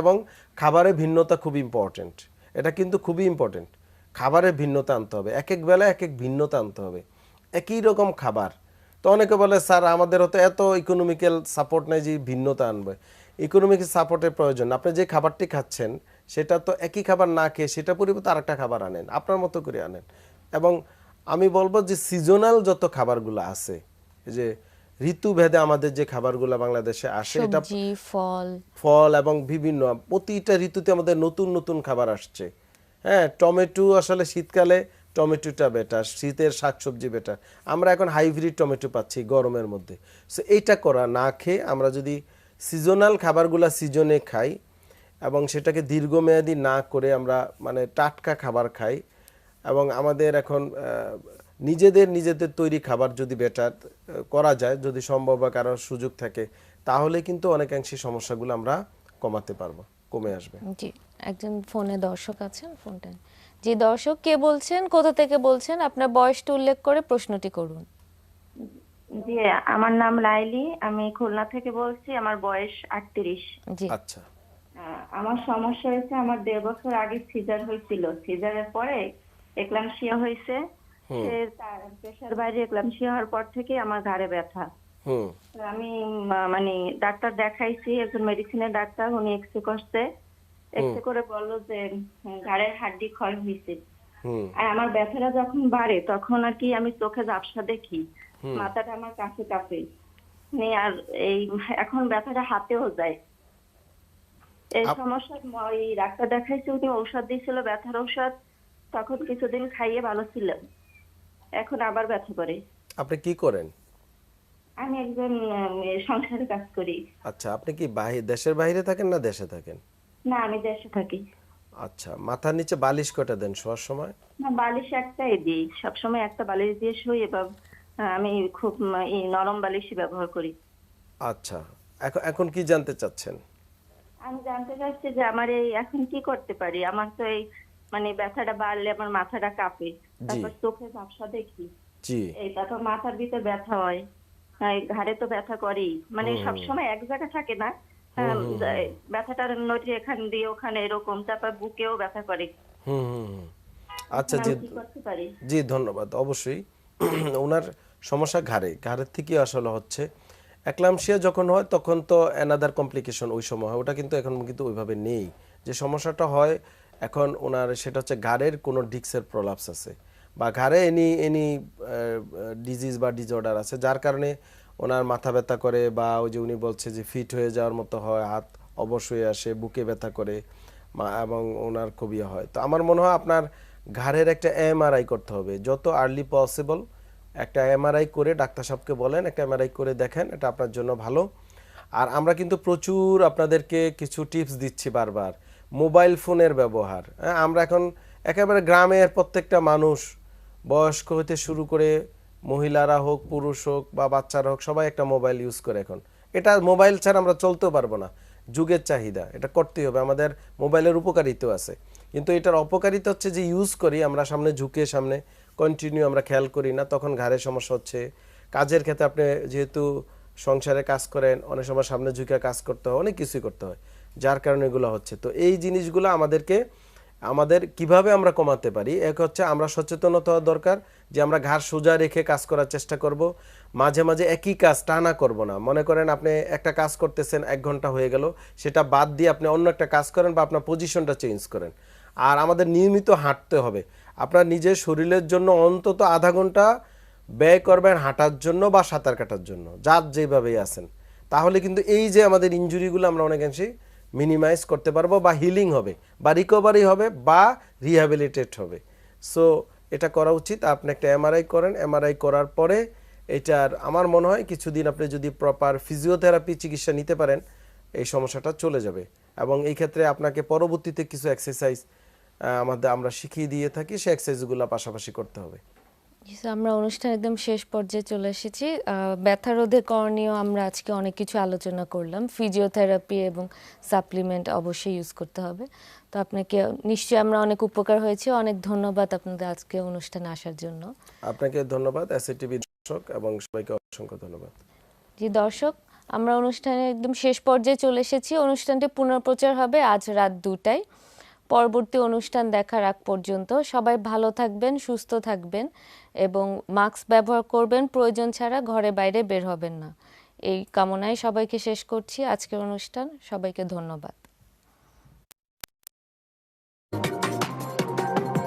এবং খাবারের ভিন্নতা খুব ইম্পর্টেন্ট এটা কিন্তু খুবই ইম্পর্টেন্ট খাবারের ভিন্নতা আনতে হবে। এক এক বেলা এক এক ভিন্নতা আনতে হবে। একই রকম খাবার। তো অনেকে বলে, স্যার, আমাদের হয়তো এত ইকোনমিক্যাল সাপোর্ট নেই যে ভিন্নতা আনবে। ইকোনমিক সাপোর্টের প্রয়োজন। আপনি যে খাবারটি খাচ্ছেন, সেটা তো একই খাবার না খেয়ে সেটা পরিবর্তে আরেকটা খাবার আনেন, আপনার মতো করে আনেন। এবং আমি বলব যে সিজনাল যত খাবারগুলো আছে যে ঋতুভেদে আমাদের যে খাবারগুলো বাংলাদেশে আসে এটা ফল। ফল এবং বিভিন্ন প্রতিটা ঋতুতে আমাদের নতুন নতুন খাবার আসছে। হ্যাঁ টমেটো আসলে শীতকালে টমেটোটা বেটার শীতের শাকসবজি বেটার আমরা এখন হাইব্রিড টমেটো পাচ্ছি গরমের মধ্যে। সো এইটা করা না খেয়ে আমরা যদি সিজনাল খাবারগুলা সিজনে খাই এবং সেটাকে দীর্ঘমেয়াদী না করে আমরা মানে টাটকা খাবার খাই এবং আমাদের এখন নিজেদের নিজেদের তৈরি খাবার যদি বেটার করা যায় যদি সম্ভব বা কারোর সুযোগ থাকে তাহলে কিন্তু অনেকাংশে সমস্যাগুলো আমরা কমাতে পারব কমে আসবে। জি একজন ফোনে দর্শক আছেন ফোনটা। জি দর্শক কে বলছেন কোথা থেকে বলছেন আপনার বয়সটা উল্লেখ করে প্রশ্নটি করুন। জি আমার নাম লাইলি আমি খুলনা থেকে বলছি আমার বয়স আটত্রিশ। জি। আচ্ছা। আমার সমস্যা হয়েছে আমার দেড় বছর আগে সিজার হয়েছিল। সিজারের পরে একলামশিয়া হয়েছে। প্রেশার বাইরে একলামশিয়া হওয়ার পর থেকে আমার ঘাড়ে ব্যথা। আমি মানে ডাক্তার দেখাইছি একজন মেডিসিনের ডাক্তার উনি এক্সরে করছে। এক্সরে করে বলল যে ঘাড়ের হাড্ডি ক্ষয় হয়েছে আর আমার ব্যথাটা যখন বাড়ে তখন আর কি আমি চোখে ঝাপসা দেখি। মাথাটা আমার কাছে কাঁপে। মানে আর এই এখন ব্যথাটা হাতেও যায়। এই সমস্যা ওই ডাক্তার দেখাইছে উনি ঔষধ দিয়েছিল ব্যথার ঔষধ। তখন কিছুদিন খাইয়ে ভালো ছিল এখন আবার ব্যথা করে। আপনি কি করেন? আমি একজন সংসারে কাজ করি। আচ্ছা আপনি কি বাহি দেশের বাইরে থাকেন না দেশে থাকেন? না আমি দেশে থাকি। আচ্ছা মাথার নিচে বালিশ কটা দেন শোয়ার সময়? না বালিশ একটাই দিই। সবসময় একটা বালিশ দিয়ে শুই এবং আমি খুব নরম বালিশই ব্যবহার করি। আচ্ছা এখন এখন কি জানতে চাচ্ছেন? আমি জানতে চাচ্ছি যে আমার এই এখন কি করতে পারি? আমার তো এই মানে ব্যথাটা বাড়লে আমার মাথাটা কাঁপে। তারপর চোখে ঝাপসা দেখি। জি। এই তারপর মাথার ভিতর ব্যথা হয়। ঘাড়ে তো ব্যথা করেই। মানে সবসময় এক জায়গায় থাকে না। হ্যাঁ, এই ব্যথাটা নড়ে এখান দিয়ে ওখানে এরকম তারপর বুকেও ব্যথা করে। আচ্ছা জি। জি ধন্যবাদ। অবশ্যই। ওনার সমস্যা ঘাড়ে। ঘাড়ের থেকে আসলে হচ্ছে একলামশিয়া যখন হয় তখন তো অ্যানাদার কমপ্লিকেশন ওই সময় হয়। ওটা কিন্তু এখন কিন্তু ওইভাবে নেই। যে সমস্যাটা হয় এখন ওনার সেটা হচ্ছে ঘাড়ের কোনো ডিক্সের প্রলাপস আছে বা ঘাড়ে এনি এনি ডিজিজ বা ডিজঅর্ডার আছে, যার কারণে ওনার মাথা ব্যথা করে বা ওই যে উনি বলছে যে ফিট হয়ে যাওয়ার মতো হয়, হাত অবশ হয়ে আসে, বুকে ব্যথা করে এবং ওনার খুবই হয়। তো আমার মনে হয় আপনার ঘাড়ের একটা এমআরআই করতে হবে। যত আর্লি পসিবল একটা এমআরআই করে ডাক্তার সাহেবকে বলেন, একটা এমআরআই করে দেখেন, এটা আপনার জন্য ভালো। আর আমরা কিন্তু প্রচুর আপনাদেরকে কিছু টিপস দিচ্ছি বারবার। মোবাইল ফোনের ব্যবহার। হ্যাঁ আমরা এখন একেবারে গ্রামের প্রত্যেকটা মানুষ, বয়স্ক হতে শুরু করে মহিলারা হোক, পুরুষ হোক বা বাচ্চারা হোক, সবাই একটা মোবাইল ইউজ করে এখন। এটা মোবাইল ছাড়া আমরা চলতেও পারব না। যুগের চাহিদা, এটা করতেই হবে, আমাদের মোবাইলের উপকারিতাও আছে। কিন্তু এটার অপকারিতা হচ্ছে যে ইউজ করি, আমরা সামনে ঝুঁকে সামনে কন্টিনিউ আমরা খেয়াল করি না, তখন ঘাড়ে সমস্যা হচ্ছে। কাজের ক্ষেত্রে আপনি যেহেতু সংসারে কাজ করেন, অনেক সময় সামনে ঝুঁকে কাজ করতে হয়, অনেক কিছুই করতে হয়। যার কারণে এগুলো হচ্ছে। তো এই জিনিসগুলো আমাদেরকে, আমাদের কীভাবে আমরা কমাতে পারি? এক হচ্ছে আমরা সচেতনতা হওয়া দরকার, যে আমরা ঘাড় সোজা রেখে কাজ করার চেষ্টা করব। মাঝে মাঝে একই কাজ টানা করব না। মনে করেন আপনি একটা কাজ করতেছেন, এক ঘণ্টা হয়ে গেল, সেটা বাদ দিয়ে আপনি অন্য একটা কাজ করেন বা আপনার পজিশনটা চেঞ্জ করেন। আর আমাদের নিয়মিত হাঁটতে হবে। আপনার নিজের শরীরের জন্য অন্তত আধা ঘণ্টা ব্যয় করবেন হাঁটার জন্য বা সাঁতার কাটার জন্য, যার যেভাবেই আছেন। তাহলে কিন্তু এই যে আমাদের ইনজুরিগুলো আমরা অনেকাংশেই মিনিমাইজ করতে পারব বা হিলিং হবে, বা রিকভারি হবে, বা রিহ্যাবিলিটেট হবে। সো এটা করা উচিত। আপনি একটা এমআরআই করেন। এমআরআই করার পরে এটার, আমার মনে হয় কিছুদিন আপনি যদি প্রপার ফিজিওথেরাপি চিকিৎসা নিতে পারেন, এই সমস্যাটা চলে যাবে। এবং এই ক্ষেত্রে আপনাকে পরবর্তীতে কিছু এক্সারসাইজ আমাদের আমরা শিখিয়ে দিয়ে থাকি, সেই এক্সারসাইজগুলো পাশাপাশি করতে হবে। আমরা অনুষ্ঠান একদম শেষ পর্যায়ে চলে এসেছি। ব্যথা রোধে করণীয় আমরা আজকে অনেক কিছু আলোচনা করলাম। ফিজিওথেরাপি এবং সাপ্লিমেন্ট অবশ্যই ইউজ করতে হবে। তো আপনাকে নিশ্চয়ই আমরা অনেক উপকার হয়েছে। অনেক ধন্যবাদ আপনাদের আজকে অনুষ্ঠানে আসার জন্য। আপনাকে ধন্যবাদ এসএটিভি দর্শক এবং সবাইকে অসংখ্য ধন্যবাদ। জি দর্শক আমরা অনুষ্ঠানে একদম শেষ পর্যায়ে চলে এসেছি। অনুষ্ঠানটি পুনঃপ্রচার হবে আজ রাত দুটায়। পরবর্তী অনুষ্ঠান দেখার আগ পর্যন্ত সবাই ভালো থাকবেন, সুস্থ থাকবেন এবং মাস্ক ব্যবহার করবেন, প্রয়োজন ছাড়া ঘরে বাইরে বের হবেন না। এই কামনায় সবাইকে শেষ করছি। আজকের অনুষ্ঠান সবাইকে ধন্যবাদ।